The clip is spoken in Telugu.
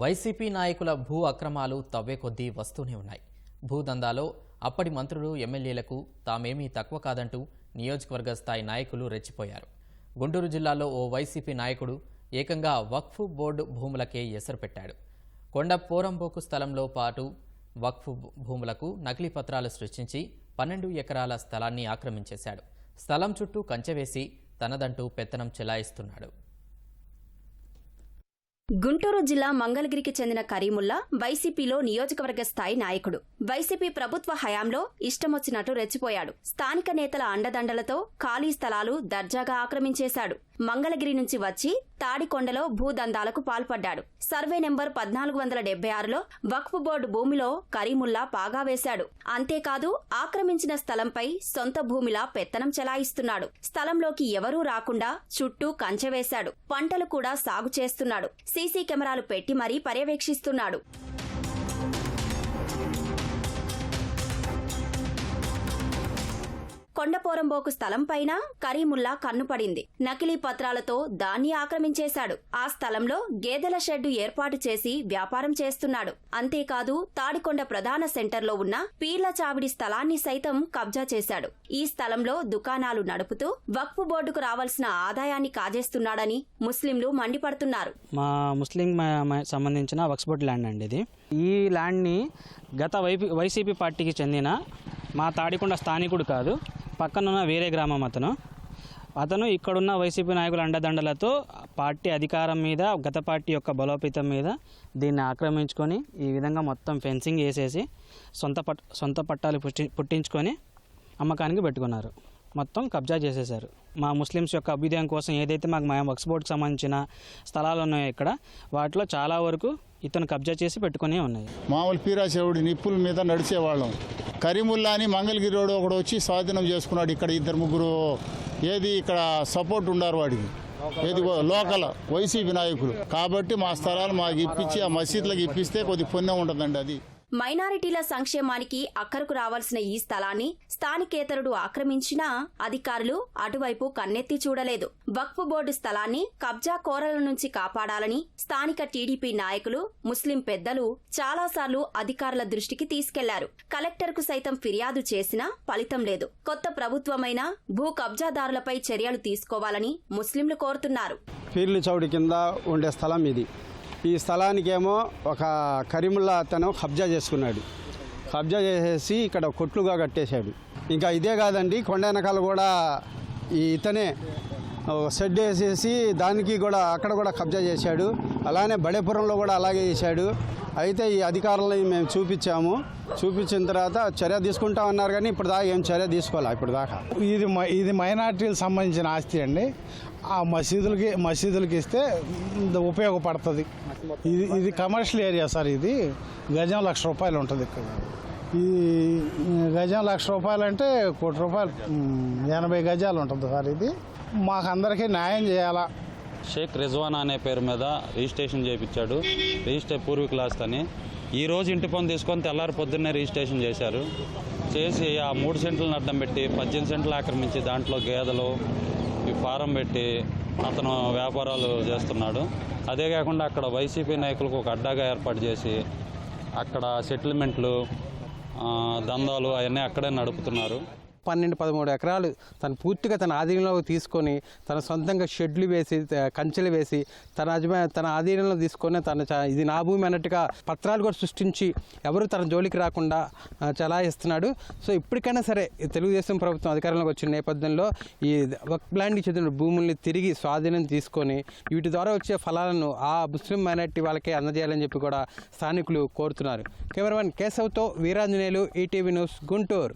వైసీపీ నాయకుల భూ అక్రమాలు తవ్వే కొద్దీ వస్తూనే ఉన్నాయి. భూదందాలో అప్పటి మంత్రులు ఎమ్మెల్యేలకు తామేమీ తక్కువ కాదంటూ నియోజకవర్గ స్థాయి నాయకులు రెచ్చిపోయారు. గుంటూరు జిల్లాలో ఓ వైసీపీ నాయకుడు ఏకంగా వక్ఫ్ బోర్డు భూములకే ఎసరు పెట్టాడు. కొండ పోరంబోకు స్థలంలో పాటు వక్ఫ్ భూములకు నకిలీ పత్రాలు సృష్టించి పన్నెండు ఎకరాల స్థలాన్ని ఆక్రమించేశాడు. స్థలం చుట్టూ కంచె వేసి తనదంటూ పెత్తనం చెలాయిస్తున్నాడు. గుంటూరు జిల్లా మంగళగిరికి చెందిన కరీముల్లా వైసీపీలో నియోజకవర్గ స్థాయి నాయకుడు. వైసీపీ ప్రభుత్వ హయాంలో ఇష్టమొచ్చినట్టు రెచ్చిపోయాడు. స్థానిక నేతల అండదండలతో ఖాళీ స్థలాలు దర్జాగా ఆక్రమించేశాడు. మంగళగిరి నుంచి వచ్చి తాడికొండలో భూదందాలకు పాల్పడ్డాడు. సర్వే నెంబర్ పద్నాలుగు వందల డెబ్బై ఆరులో వక్ఫ్ బోర్డు భూమిలో కరీముల్లా పాగా వేశాడు. అంతేకాదు ఆక్రమించిన స్థలంపై సొంత భూమిలా పెత్తనం చెలాయిస్తున్నాడు. స్థలంలోకి ఎవరూ రాకుండా చుట్టూ కంచె వేశాడు. పంటలు కూడా సాగు చేస్తున్నాడు. సీసీ కెమెరాలు పెట్టి మరీ పర్యవేక్షిస్తున్నాడు. కొండపోరంబోకు స్థలం పైన కరీముల్లా కన్నుపడింది. నకిలీ పత్రాలతో దాన్ని ఆక్రమించేశాడు. ఆ స్థలంలో గేదెల షెడ్డు ఏర్పాటు చేసి వ్యాపారం చేస్తున్నాడు. అంతేకాదు తాడికొండ ప్రధాన సెంటర్లో ఉన్న పీర్ల చావిడి స్థలాన్ని సైతం కబ్జా చేశాడు. ఈ స్థలంలో దుకాణాలు నడుపుతూ వక్ఫ్ బోర్డుకు రావాల్సిన ఆదాయాన్ని కాజేస్తున్నాడని ముస్లింలు మండిపడుతున్నారు. మా ముస్లిం సంబంధించిన మ- సంబంధించిన వక్స్బోర్డ్ ల్యాండ్ అండి ఇది. ఈ ల్యాండ్ని గత వైపీ వైసీపీ పార్టీకి చెందిన మా తాడికొండ స్థానికుడు కాదు. పక్కనున్న వేరే గ్రామం అతను. అతను ఇక్కడున్న వైసీపీ నాయకుల అండదండలతో పార్టీ అధికారం మీద గత పార్టీ యొక్క బలోపేతం మీద దీన్ని ఆక్రమించుకొని ఈ విధంగా మొత్తం ఫెన్సింగ్ వేసేసి సొంత పట్ సొంత పట్టాలు పుట్టి పుట్టించుకొని అమ్మకానికి పెట్టుకున్నారు. మొత్తం కబ్జా చేసేశారు. మా ముస్లిమ్స్ యొక్క అభ్యుదయం కోసం ఏదైతే మాకు మా వక్స్ బోర్డ్కి సంబంధించిన స్థలాలు ఉన్నాయో ఇక్కడ వాటిలో చాలా వరకు ఇతను కబ్జా చేసి పెట్టుకునే ఉన్నాయి. మామూలు పీరాశవుడి నిప్పుల మీద నడిచేవాళ్ళం. కరీముల్లా అని మంగళగిరి రోడ్ ఒకడు వచ్చి స్వాధీనం చేసుకున్నాడు. ఇక్కడ ఇద్దరు ముగ్గురు ఏది ఇక్కడ సపోర్ట్ ఉన్నారు వాడికి. ఏది లోకల్ వైసీపీ నాయకులు. కాబట్టి మా స్థలాలు మాకు ఇప్పించి ఆ మసీదులకు ఇప్పిస్తే కొద్ది పుణ్యం ఉంటుందండి అది. మైనారిటీల సంక్షేమానికి అక్కరకు రావాల్సిన ఈ స్థలాన్ని స్థానికేతరుడు ఆక్రమించినా అధికారులు అటువైపు కన్నెత్తి చూడలేదు. వక్ఫ్ బోర్డు స్థలాన్ని కబ్జా కోరల నుంచి కాపాడాలని స్థానిక టీడీపీ నాయకులు ముస్లిం పెద్దలు చాలాసార్లు అధికారుల దృష్టికి తీసుకెళ్ళారు. కలెక్టర్కు సైతం ఫిర్యాదు చేసినా ఫలితం లేదు. కొత్త ప్రభుత్వమైన భూ కబ్జాదారులపై చర్యలు తీసుకోవాలని ముస్లింలు కోరుతున్నారు. పీర్లు చౌడి కింద ఉండే స్థలం ఇది. ఈ స్థలానికేమో ఒక కరీముల్లా అతను కబ్జా చేసుకున్నాడు. కబ్జా చేసేసి ఇక్కడ కొట్లుగా కట్టేశాడు. ఇంకా ఇదే కాదండి కొండ వెనకాల కూడా ఈ ఇతనే షెడ్ వేసేసి దానికి కూడా అక్కడ కూడా కబ్జా చేశాడు. అలానే బడేపురంలో కూడా అలాగే చేశాడు. అయితే ఈ అధికారులని మేము చూపించాము. చూపించిన తర్వాత చర్య తీసుకుంటా ఉన్నారు కానీ ఇప్పుడు దాకా ఏం చర్య తీసుకోవాలి ఇప్పుడు దాకా ఇది మ- ఇది మైనార్టీలకు సంబంధించిన ఆస్తి అండి. ఆ మసీదులకి మసీదులకి ఇస్తే ఉపయోగపడుతుంది. ఇది ఇది కమర్షియల్ ఏరియా సార్ ఇది. గజం లక్ష రూపాయలు ఉంటుంది ఇక్కడ. ఈ గజం లక్ష రూపాయలు అంటే కోటి రూపాయలు ఎనభై గజాలు ఉంటుంది సార్ ఇది. మాకు అందరికీ న్యాయం చేయాలా? షేక్ రిజ్వాన్ అనే పేరు మీద రిజిస్ట్రేషన్ చేయించాడు. రిజిస్టర్ పూర్వీకుల ఆస్తి అని ఈ రోజు ఇంటి పని తీసుకొని తెల్లారి పొద్దున్నే రిజిస్ట్రేషన్ చేశారు. చేసి ఆ మూడు సెంట్లను అడ్డం పెట్టి పద్దెనిమిది సెంట్లు ఆక్రమించి దాంట్లో గేదెలు ఫారం పెట్టి అతను వ్యాపారాలు చేస్తున్నాడు. అదే కాకుండా అక్కడ వైసీపీ నాయకులకు ఒక అడ్డాగా ఏర్పాటు చేసి అక్కడ సెటిల్మెంట్లు దందాలు అవన్నీ అక్కడే నడుపుతున్నారు. పన్నెండు పదమూడు ఎకరాలు తను పూర్తిగా తన ఆధీనంలోకి తీసుకొని తన సొంతంగా షెడ్లు వేసి కంచెలు వేసి తన అజమా తన ఆధీనంలో తీసుకొని తన ఇది నా భూమి అన్నట్టుగా పత్రాలు కూడా సృష్టించి ఎవరు తన జోలికి రాకుండా చలాయిస్తున్నాడు. సో ఇప్పటికైనా సరే తెలుగుదేశం ప్రభుత్వం అధికారంలోకి వచ్చిన నేపథ్యంలో ఈ వక్ ల్యాండ్కి చెందిన భూముల్ని తిరిగి స్వాధీనం తీసుకొని వీటి ద్వారా వచ్చే ఫలాలను ఆ ముస్లిం మైనార్టీ వాళ్ళకే అందజేయాలని చెప్పి కూడా స్థానికులు కోరుతున్నారు. కెమెరామెన్ కేశవ్తో వీరాంజనేయులు ఈటీవీ న్యూస్ గుంటూరు.